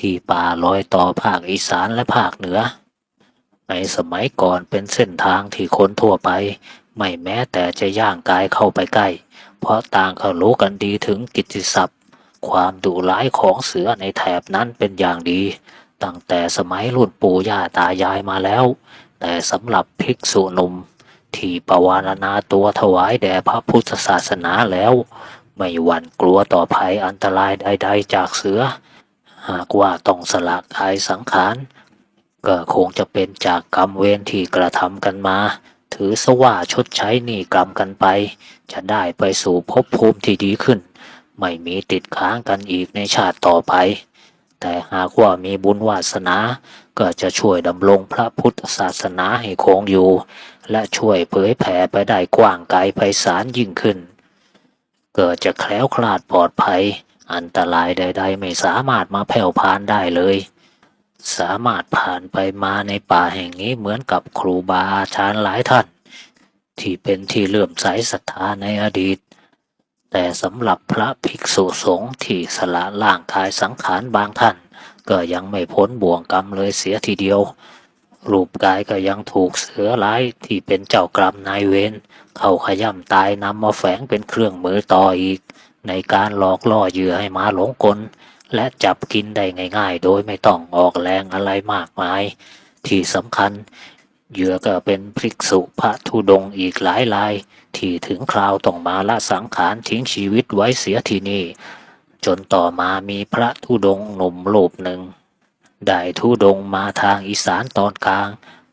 ที่ป่าลอยต่อภาคอีสานและภาคเหนือ ในสมัยก่อนเป็นเส้นทางที่คนทั่วไป ไม่แม้แต่จะย่างกายเข้าไปใกล้ เพราะต่างเขารู้กันดีถึงกิตติศัพท์ ความดุร้ายของเสือในแถบนั้นเป็นอย่างดี ตั้งแต่สมัยรุ่นปู่ย่าตายายมาแล้ว แต่สำหรับภิกษุหนุ่มที่ประวารณาตัวถวายแด่พระพุทธศาสนาแล้ว ไม่หวั่นกลัวต่อภัยอันตรายใด ๆ จากเสือ หากว่าต้องสละกายสังขารก็คงจะเป็นจากกรรมเวรที่กระทำกันมา ถือซะว่าชดใช้หนี้กรรมกันไป จะได้ไปสู่ภพภูมิที่ดีขึ้น ไม่มีติดค้างกันอีกในชาติต่อไป แต่หากว่ามีบุญวาสนา ก็จะช่วยดำรงพระพุทธศาสนาให้คงอยู่ และช่วยเผยแผ่ไปได้กว้างไกลไพศาลยิ่งขึ้น เกิดจะแคล้วคลาดปลอดภัย อันตรายใด ๆ ไม่สามารถมาแผ่วพานได้เลย สามารถผ่านไปมาในป่าแห่งนี้เหมือนกับครูบาอาจารย์หลายท่าน ที่เป็นที่เลื่อมใสศรัทธาในอดีต แต่สำหรับพระภิกษุสงฆ์ที่สละร่างกายสังขารบางท่าน ก็ยังไม่พ้นบ่วงกรรมเลยเสียทีเดียวรูปกายก็ยังถูกเสือร้ายที่เป็นเจ้ากรรมนายเวรเข้าขย่ำตายนำมาแฝงเป็นเครื่องมือต่ออีก ในการหลอกล่อเหยื่อให้มาหลงกล และจับกินได้ง่ายๆ โดยไม่ต้องออกแรงอะไรมากมาย ที่สำคัญเหยื่อก็เป็นพริกษุพระธุดงอีกหลายราย ที่ถึงคราวต้องมาละสังขารทิ้งชีวิตไว้เสียที่นี่ จนต่อมามีพระธุดงหนุ่มรูปหนึ่งได้ธุดงมาทางอีสานตอนกลาง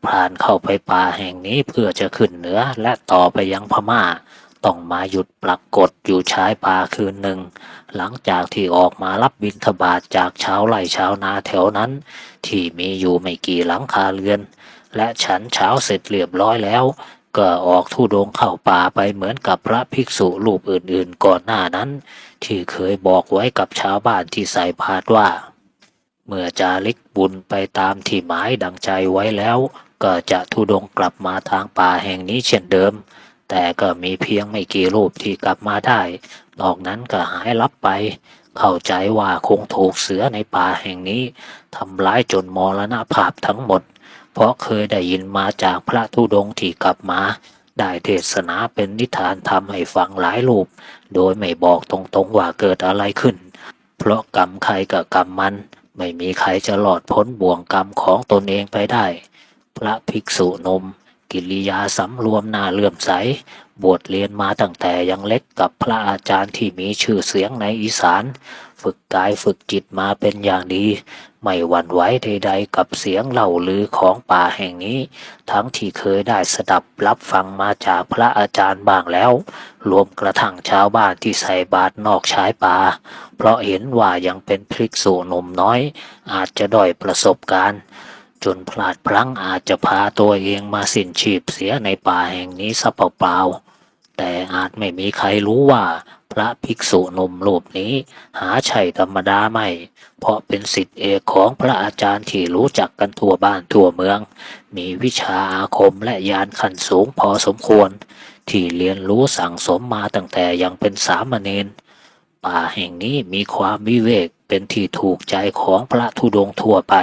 ผ่านเข้าไปป่าแห่งนี้เพื่อจะขึ้นเหนือและต่อไปยังพม่า ต้องมาหยุดปรากฏอยู่ชายป่าคืนหนึ่ง หลังจากที่ออกมารับบิณฑบาตจากชาวไร่ชาวนาแถวนั้น ที่มีอยู่ไม่กี่หลังคาเรือน และฉันเช้าเสร็จเรียบร้อยแล้ว ก็ออกทุดงเข้าป่าไปเหมือนกับพระภิกษุรูปอื่นๆก่อนหน้านั้น ที่เคยบอกไว้กับชาวบ้านที่ใส่พาดว่า เมื่อจาริกบุญไปตามที่หมายดังใจไว้แล้ว ก็จะทุดงกลับมาทางป่าแห่งนี้เช่นเดิม แต่ก็มีเพียงไม่กี่รูปที่กลับมาได้ นอกนั้นก็หายลับไป เข้าใจว่าคงถูกเสือในป่าแห่งนี้ทำร้ายจนมรณภาพทั้งหมด เพราะเคยได้ยินมาจากพระธุดงที่กลับมาได้เทศนาเป็นนิทานทำให้ฟังหลายรูป โดยไม่บอกตรงๆว่าเกิดอะไรขึ้น เพราะกรรมใครกับกรรมมัน ไม่มีใครจะหลอดพ้นบ่วงกรรมของตนเองไปได้ พระภิกษุนม กิริยาสำรวมหน้าเลื่อมใส บวชเรียนมาตั้งแต่ยังเล็กกับพระอาจารย์ที่มีชื่อเสียงในอีสาน ฝึกกายฝึกจิตมาเป็นอย่างดี ไม่หวั่นไหวใดๆกับเสียงเล่าลือของป่าแห่งนี้ ทั้งที่เคยได้สดับรับฟังมาจากพระอาจารย์บ้างแล้ว รวมกระทั่งชาวบ้านที่ใส่บาตรนอกชายป่า เพราะเห็นว่ายังเป็นพริกสูหนุ่มน้อย อาจจะด้อยประสบการณ์ จนพลาดพลั้งอาจจะพาตัวเองมาสิ้นชีพเสียในป่าแห่งนี้ซะเปล่าๆแต่อาจไม่มีใครรู้ว่าพระภิกษุหนุ่มรูปนี้ หาใช่ธรรมดาไม่ เพราะเป็นสิทธิเอกของพระอาจารย์ที่รู้จักกันทั่วบ้านทั่วเมือง มีวิชาอาคมและญาณขั้นสูงพอสมควร ที่เรียนรู้สั่งสมมาตั้งแต่ยังเป็นสามเณรป่าแห่งนี้มีความวิเวก เป็นที่ถูกใจของพระธุดงทั่วไป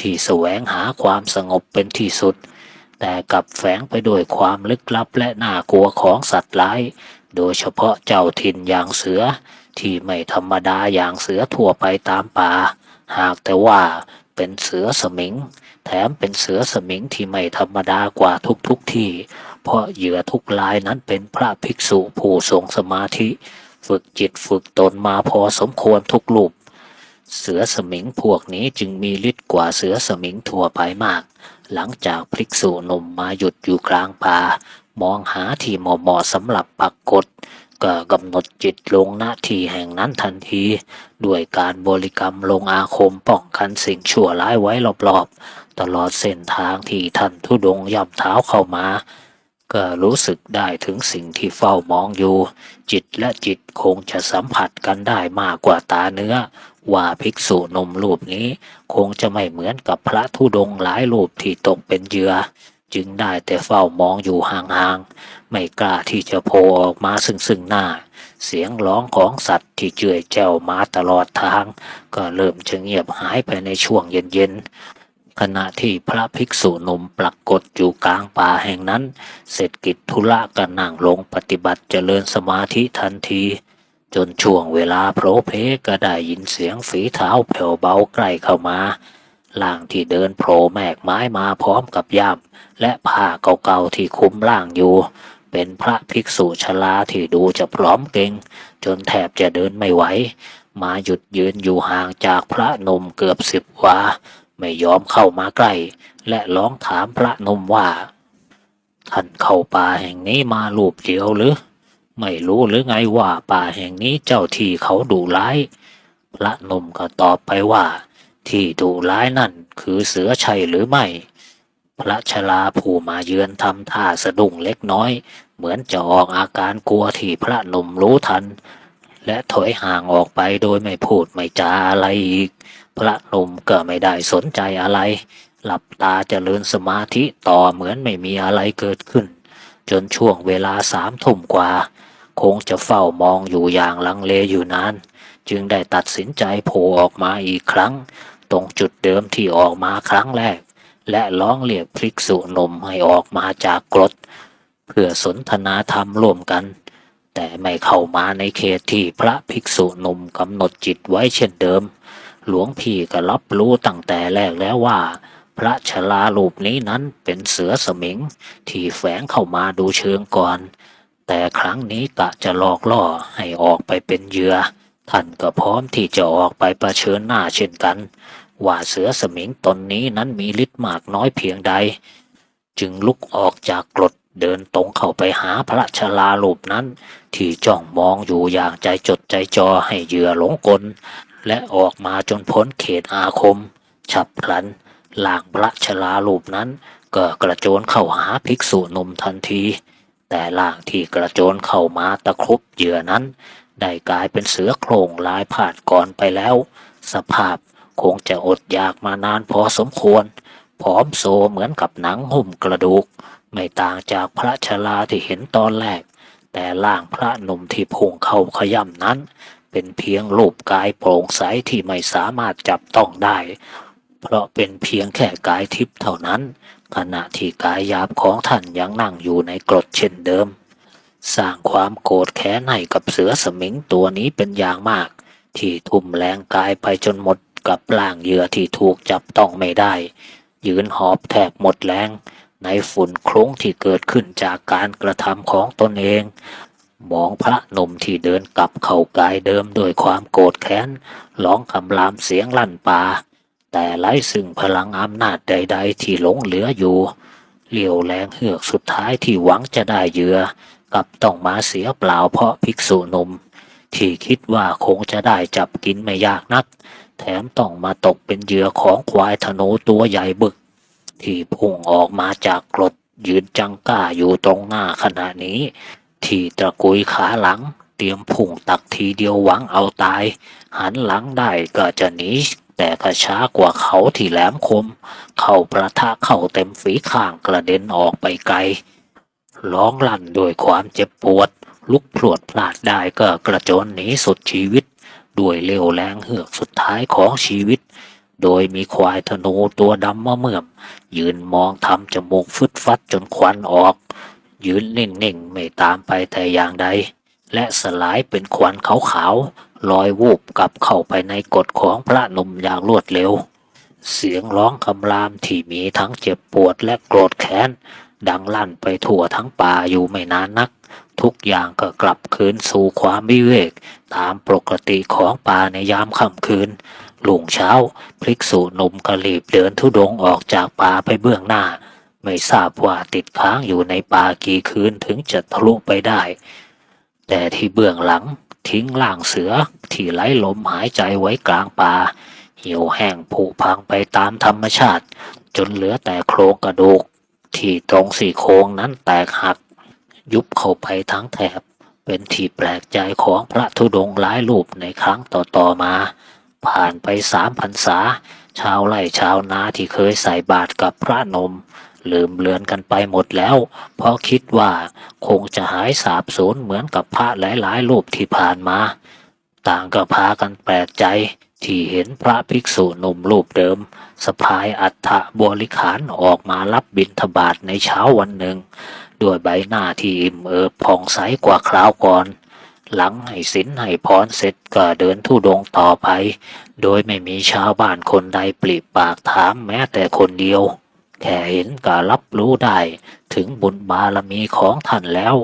ที่แสวงหาความสงบเป็นที่สุด แต่กลับแฝงไปด้วยความลึกลับและน่ากลัวของสัตว์ร้าย โดยเฉพาะเจ้าถิ่นอย่างเสือ ที่ไม่ธรรมดาอย่างเสือทั่วไปตามป่า หากแต่ว่าเป็นเสือสมิง แถมเป็นเสือสมิงที่ไม่ธรรมดากว่าทุกๆทที่ เพราะเหยื่อทุกรายนั้นเป็นพระภิกษุผู้ทรงสมาธิ ฝึกจิตฝึกตนมาพอสมควรทุกรูป เสือสมิงพวกนี้จึงมีฤทธิ์กว่าเสือสมิงทั่วไปมาก หลังจากพริกษุนมมาหยุดอยู่กลางป่า มองหาที่เหมาะๆสำหรับปักกดก็กำหนดจิตลงหน้าที่แห่งนั้นทันที ด้วยการบริกรรมลงอาคมป้องกันสิ่งชั่วร้ายไว้รอบๆ ตลอดเส้นทางที่ท่านทุดงย่ำเท้าเข้ามา ก็รู้สึกได้ถึงสิ่งที่เฝ้ามองอยู่ จิตและจิตคงจะสัมผัสกันได้มากกว่าตาเนื้อ ว่าภิกษุนมรูปนี้ คงจะไม่เหมือนกับพระธุดงหลายรูปที่ตกเป็นเหยื่อจึงได้แต่เฝ้ามองอยู่ห่างๆ ไม่กล้าที่จะโผล่ออกมาซึ่งซึ่งหน้า เสียงร้องของสัตว์ที่เจื่อยแจ้วมาตลอดทาง ก็เริ่มจะเงียบหายไปในช่วงเย็นๆ ขณะที่พระภิกษุหนุ่มปรากฏอยู่กลางป่าแห่งนั้น เสร็จกิจธุระก็นั่งลงปฏิบัติเจริญสมาธิทันที จนช่วงเวลาโผล่เพก็ได้ยินเสียงฝีเท้าแผ่วเบาใกล้เข้ามาล่างที่เดินโผล่แมกไม้มาพร้อมกับย่ามและผ้าเก่าๆที่คลุมร่างอยู่ เป็นพระภิกษุชราที่ดูจะพร้อมเก่ง จนแทบจะเดินไม่ไหว มาหยุดยืนอยู่ห่างจากพระนมเกือบสิบวา ไม่ยอมเข้ามาใกล้ และร้องถามพระนมว่า ท่านเข้าป่าแห่งนี้มาลูบเดียวหรือ ไม่รู้หรือไงว่าป่าแห่งนี้เจ้าที่เขาดุร้าย พระนมก็ตอบไปว่า ที่ดุร้ายนั่นคือเสือใช่หรือไม่ พระชราผู้มาเยือนทำท่าสะดุ้งเล็กน้อย เหมือนจะออกอาการกลัวที่พระนมรู้ทัน และถอยห่างออกไปโดยไม่พูดไม่จาอะไรอีก พระหนุ่มก็ไม่ได้สนใจอะไร หลับตาเจริญสมาธิต่อเหมือนไม่มีอะไรเกิดขึ้น จนช่วงเวลาสามทุ่มกว่า คงจะเฝ้ามองอยู่อย่างลังเลอยู่นานจึงได้ตัดสินใจโผล่ออกมาอีกครั้ง ตรงจุดเดิมที่ออกมาครั้งแรก และร้องเรียกพริกษุนมให้ออกมาจากกรด เพื่อสนทนาธรรมร่วมกัน แต่ไม่เข้ามาในเขตที่พระภิกษุหนุ่มกำหนดจิตไว้เช่นเดิม หลวงพี่ก็รับรู้ตั้งแต่แรกแล้วว่า พระชลารูปนี้นั้นเป็นเสือสมิงที่แฝงเข้ามาดูเชิงก่อน แต่ครั้งนี้กะจะหลอกล่อให้ออกไปเป็นเหยื่อท่านก็พร้อมที่จะออกไปประชิญหน้าเช่นกัน ว่าเสือสมิงตนนี้นั้นมีฤทธิ์มากน้อยเพียงใด จึงลุกออกจากกรดเดินตรงเข้าไปหาพระชลารูปนั้น ที่จ้องมองอยู่อย่างใจจดใจจ่อให้เหยื่อหลงกล และออกมาจนพ้นเขตอาคม ฉับพลันหลางพระชลารูปนั้น ก็กระโจนเข้าหาภิกษุหนุ่มทันที แต่ล่างที่กระโจนเข้ามาตะครุบเหยื่อนั้น ได้กลายเป็นเสือโครงลายผาดก่อนไปแล้ว สภาพคงจะอดอยากมานานพอสมควร ผอมโซเหมือนกับหนังหุ้มกระดูก ไม่ต่างจากพระชราที่เห็นตอนแรก แต่ล่างพระหนุ่มที่พุ่งเข้าขย่ำนั้น เป็นเพียงรูปกายโปร่งใสที่ไม่สามารถจับต้องได้ เพราะเป็นเพียงแค่กายทิพย์เท่านั้น ขณะที่กายหยาบของท่านยังนั่งอยู่ในกรดเช่นเดิม สร้างความโกรธแค้นให้กับเสือสมิงตัวนี้เป็นอย่างมาก ที่ทุ่มแรงกายไปจนหมดกับร่างเหยื่อที่ถูกจับต้องไม่ได้ ยืนหอบแทบหมดแรงในฝุ่นคลุ้งที่เกิดขึ้นจากการกระทำของตนเอง มองพระนมที่เดินกลับเข้ากายเดิมด้วยความโกรธแค้นร้องคำรามเสียงลั่นป่า แต่ไร้ซึ่งพลังอำนาจใด ๆ ที่หลงเหลืออยู่เลี้ยวแรงเหือกสุดท้ายที่หวังจะได้เหยื่อกลับต้องมาเสียเปล่าเพราะภิกษุหนุ่มที่คิดว่าคงจะได้จับกินไม่ยากนัก แถมต้องมาตกเป็นเหยื่อของควายธนูตัวใหญ่บึก ที่พุ่งออกมาจากกรดยืนจังก้าอยู่ตรงหน้าขณะนี้ ที่ตะกุยขาหลัง เตรียมพุ่งตักทีเดียวหวังเอาตาย หันหลังได้ก็จะหนีแต่ก็ช้ากว่าเขาที่แหลมคม เข้าประทะเข้าเต็มฝีข้างกระเด็นออกไปไกล ร้องลั่นด้วยความเจ็บปวด ลุกพรวดพลาดได้ก็กระโจนหนีสุดชีวิต ด้วยเร็วแรงเหือกสุดท้ายของชีวิต โดยมีควายธนูตัวดำมะเมื่อม ยืนมองทำจมูกฟึดฟัดจนควันออก ยืนนิ่งๆ ไม่ตามไปแต่อย่างใด และสลายเป็นควันขาวๆลอยวูบกลับเข้าไปในกฎของพระนมอย่างรวดเร็ว เสียงร้องคำรามที่มีทั้งเจ็บปวดและโกรธแค้น ดังลั่นไปทั่วทั้งป่าอยู่ไม่นานนัก ทุกอย่างก็กลับคืนสู่ความวิเวก ตามปกติของป่าในยามค่ำคืนลุงเช้าพลิกสู่นมกระลีบเดินทุดงค์ออกจากป่าไปเบื้องหน้า ไม่ทราบว่าติดค้างอยู่ในป่ากี่คืนถึงจะทะลุไปได้ แต่ที่เบื้องหลังทิ้งล่างเสือที่ไร้ลมหายใจไว้กลางป่าเหี่ยวแห้งผุพังไปตามธรรมชาติ จนเหลือแต่โครงกระดูก ที่ตรงสี่โครงนั้นแตกหัก ยุบเข้าไปทั้งแถบ เป็นที่แปลกใจของพระธุดงค์หลายรูปในครั้งต่อๆมา ผ่านไปสามพรรษา ชาวไร่ชาวนาที่เคยใส่บาตรกับพระนม ลืมเลือนกันไปหมดแล้ว เพราะคิดว่าคงจะหายสาบสูญเหมือนกับพระหลายๆรูปที่ผ่านมา ต่างก็พากันแปลกใจที่เห็นพระภิกษุหนุ่มรูปเดิมสะพายอัฐบริขารออกมารับบิณฑบาตในเช้าวันหนึ่ง ด้วยใบหน้าที่อิ่มเอิบผ่องใสกว่าคราวก่อน หลังให้สินให้พรเสร็จก็เดินทุดงต่อไป โดยไม่มีชาวบ้านคนใดปลีปากถามแม้แต่คนเดียว แค่เห็นก็รับรู้ได้ ถึงบุญบารมีของท่านแล้ว